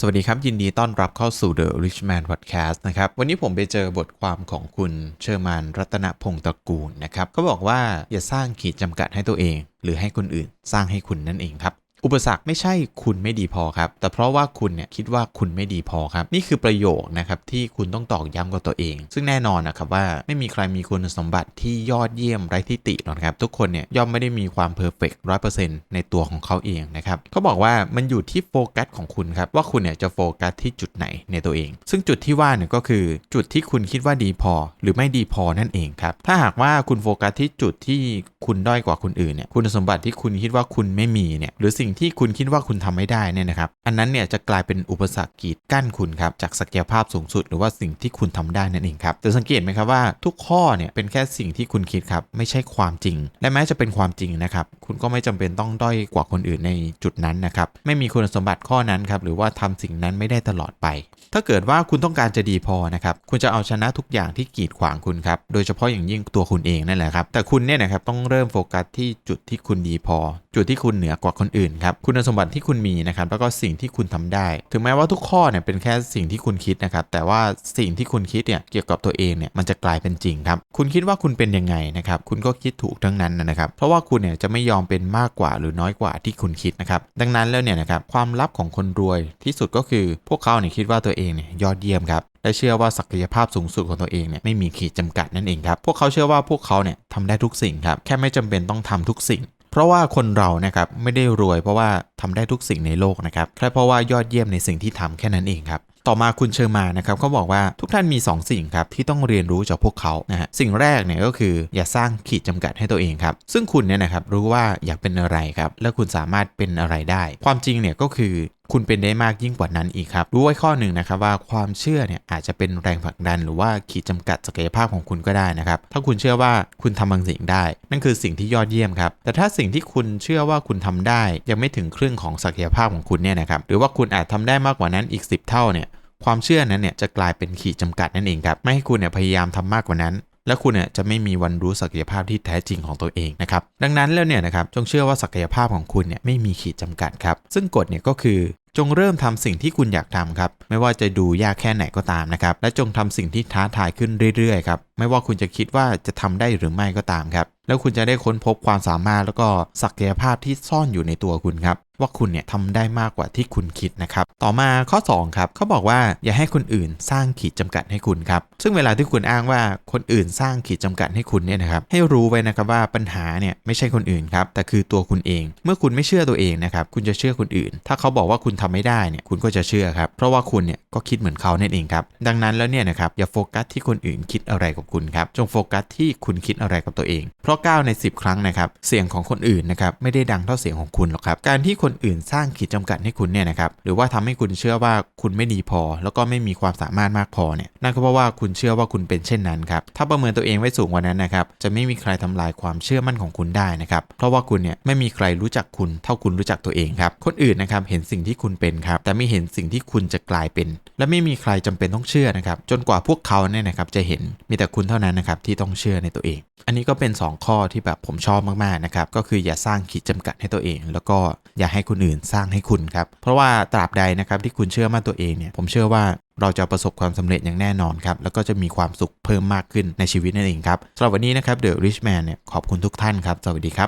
สวัสดีครับ ยินดีต้อนรับเข้าสู่ The Rich Man Podcast นะครับ วันนี้ผมไปเจอบทความของคุณเชอร์มานรัตนพงศ์ตระกูลนะครับเขาบอกว่าอย่าสร้างขีดจำกัดให้ตัวเอง หรือให้คนอื่น สร้างให้คุณนั่นเองครับ อุปสรรคไม่ใช่คุณไม่ดีพอครับ แต่เพราะว่าคุณเนี่ยคิดว่าคุณไม่ดีพอครับ นี่คือประโยคนะครับที่คุณต้องตอกย้ำกับตัวเอง ซึ่งแน่นอนนะครับว่าไม่มีใครมีคุณสมบัติที่ยอดเยี่ยมไร้ที่ติหรอกครับ ทุกคนเนี่ยย่อมไม่ได้มีความเพอร์เฟกต์ร้อยเปอร์เซ็นต์ในตัวของเขาเองนะครับเขาบอกว่ามันอยู่ที่โฟกัสของคุณครับว่าคุณเนี่ยจะโฟกัสที่จุดไหนในตัวเอง ซึ่งจุดที่ว่าเนี่ยก็คือจุดที่คุณคิดว่าดีพอ หรือไม่ดีพอนั่นเองครับถ้าหากว่าคุณโฟกัสที่จุดที่คุณด้อยกว่าคนอื่นเนี่ยคุณสมบัติที่คุณคิดว่าคุณไม่มีเนี่ยหรือสิ่งที่คุณคิดว่าคุณทำไม่ได้เนี่ยนะครับ อันนั้นเนี่ยจะกลายเป็นอุปสรรคกีดกั้นคุณครับจากศักยภาพสูงสุด หรือว่าสิ่งที่คุณทำได้นั่นเองครับแต่สังเกตไหมครับว่าทุกข้อเนี่ยเป็นแค่สิ่งที่คุณคิดครับไม่ใช่ความจริง และแม้จะเป็นความจริงนะครับคุณก็ไม่จำเป็นต้องด้อยกว่าคนอื่นในจุดนั้นนะครับไม่มีคุณสมบัติข้อนั้นครับหรือว่าทำสิ่งนั้นไม่ได้ตลอดไป ถ้าเกิดว่าคุณต้องการจะดีพอนะครับคุณจะเอาชนะทุกอย่างที่กีดขวางคุณครับโดยเฉพาะอย่างยิ่งตัวคุณเองนั่นแหละครับแต่คุณเนี่ยนะครับต้องเริ่มโฟกัสที่จุดที่คุณดีพอ จุดที่คุณเหนือกว่าคนอื่นครับคุณสมบัติที่คุณมีนะครับแล้วก็สิ่งที่คุณทำได้ ถึงแม้ว่าทุกข้อเนี่ยเป็นแค่สิ่งที่คุณคิดนะครับแต่ว่าสิ่งที่คุณคิดเนี่ยเกี่ยวกับตัวเองเนี่ยมันจะกลายเป็นจริงครับคุณคิดว่าคุณเป็นยังไงนะครับคุณก็คิดถูกทั้งนั้นนะครับเพราะว่าคุณเนี่ยจะไม่ยอมเป็นมากกว่าหรือน้อยกว่าที่คุณคิดนะครับดังนั้นแล้วเนี่ยนะครับความลับของคนรวยที่สุดก็คือพวกเขาเนี่ยคิดว่าตัวเองเนี่ยยอดเยี่ยมครับและเชื่อว่าศักยภาพสูงสุดของตัวเองเนี่ยไม่มีขีดจำกัดนั่นเองครับ พวกเขาเชื่อว่าพวกเขาเนี่ยทำได้ทุกสิ่งครับ แค่ไม่จำเป็นต้องทำทุกสิ่ง เพราะว่าคนเรานะครับไม่ได้รวยเพราะว่าทำได้ทุกสิ่งในโลกนะครับแค่เพราะว่ายอดเยี่ยมในสิ่งที่ทำแค่นั้นเองครับต่อมาคุณเชอร์มานะครับเขาบอกว่าทุกท่านมี 2 สิ่งครับที่ต้องเรียนรู้จากพวกเขานะฮะสิ่งแรกเนี่ยก็คืออย่าสร้างขีดจำกัดให้ตัวเองครับ ซึ่งคุณเนี่ยนะครับรู้ว่าอยากเป็นอะไรครับ และคุณสามารถเป็นอะไรได้ ความจริงเนี่ยก็คือ คุณเป็นได้มากยิ่งกว่านั้นอีกครับ รู้ไว้ข้อหนึ่งนะครับว่าความเชื่อเนี่ยอาจจะเป็นแรงผลักดัน หรือว่าขีดจำกัดศักยภาพของคุณก็ได้นะครับ ถ้าคุณเชื่อว่าคุณทำบางสิ่งได้ นั่นคือสิ่งที่ยอดเยี่ยมครับ แต่ถ้าสิ่งที่คุณเชื่อว่าคุณทำได้ ยังไม่ถึงครึ่งของศักยภาพของคุณเนี่ยนะครับ หรือว่าคุณอาจทำได้มากกว่านั้นอีก 10 เท่าเนี่ยความเชื่อนั้นเนี่ยจะกลายเป็นขีดจำกัดนั่นเองครับ ไม่ให้คุณเนี่ยพยายามทำมากกว่านั้น และคุณเนี่ยจะไม่มีวันรู้ศักยภาพที่แท้จริงของตัวเองนะครับ ดังนั้นแล้วเนี่ยนะครับจงเชื่อว่าศักยภาพของคุณเนี่ยไม่มีขีดจำกัดครับ ซึ่งกฎเนี่ยก็คือจงเริ่มทำสิ่งที่คุณอยากทำครับ ไม่ว่าจะดูยากแค่ไหนก็ตามนะครับ และจงทำสิ่งที่ท้าทายขึ้นเรื่อยๆครับ ไม่ว่าคุณจะคิดว่าจะทำได้หรือไม่ก็ตามครับ แล้วคุณจะได้ค้นพบความสามารถแล้วก็ศักยภาพที่ซ่อนอยู่ในตัวคุณครับ ว่าคุณเนี่ยทำได้มากกว่าที่คุณคิดนะครับ ต่อมาข้อ 2 ครับเขาบอกว่าอย่าให้คนอื่นสร้างขีดจำกัดให้คุณครับ ซึ่งเวลาที่คุณอ้างว่าคนอื่นสร้างขีดจำกัดให้คุณเนี่ยนะครับ ให้รู้ไว้นะครับว่าปัญหาเนี่ยไม่ใช่คนอื่นครับ แต่คือตัวคุณเอง เมื่อคุณไม่เชื่อตัวเองนะครับ คุณจะเชื่อคนอื่น ถ้าเขาบอกว่าคุณทำไม่ได้เนี่ย คุณก็จะเชื่อครับ เพราะว่าคุณเนี่ยก็คิดเหมือนเขานั่นเองครับ ดังนั้นแล้วเนี่ยนะครับอย่าโฟกัสที่คนอื่นคิดอะไรกับคุณครับ จงโฟกัสที่คุณคิดอะไรกับตัวเอง เพราะ 9 ใน 10 ครั้งนะครับ เสียงของคนอื่นนะครับไม่ได้ดังเท่าเสียงของคุณหรอกครับ การที่คนอื่นสร้างขีดจำกัดให้คุณเนี่ยนะครับ หรือว่าทำให้คุณเชื่อว่าคุณไม่ดีพอ แล้วก็ไม่มีความสามารถมากพอเนี่ย นั่นก็เพราะว่าคุณเชื่อว่าคุณเป็นเช่นนั้นครับ ถ้าประเมินตัวเองไว้สูงกว่านั้นนะครับ จะไม่มีใครทำลายความเชื่อมั่นของคุณได้นะครับ เพราะว่าคุณเนี่ยไม่มีใครรู้จักคุณเท่าคุณรู้จักตัวเองครับ คนอื่นนะครับเห็นสิ่งที่คุณเป็นครับ แต่ไม่เห็นสิ่งที่คุณจะกลายเป็น และไม่มีใครจำเป็นต้องเชื่อนะครับ จนกว่าพวกเขาเนี่ยนะครับจะเห็น มีแต่คุณเท่านั้นนะครับที่ต้องเชื่อในตัวเอง อันนี้ก็เป็น 2 ข้อที่แบบผมชอบมากๆนะครับก็คืออย่าสร้างขีดจำกัดให้ตัวเอง แล้วก็อย่าให้คนอื่นสร้างให้คุณครับเพราะว่าตราบใดนะครับที่คุณเชื่อมั่นตัวเองเนี่ยผมเชื่อว่าเราจะประสบความสำเร็จอย่างแน่นอนครับแล้วก็จะมีความสุขเพิ่มมากขึ้นในชีวิตนั่นเองครับสำหรับวันนี้นะครับเดอะริชแมนเนี่ยขอบคุณทุกท่านครับสวัสดีครับ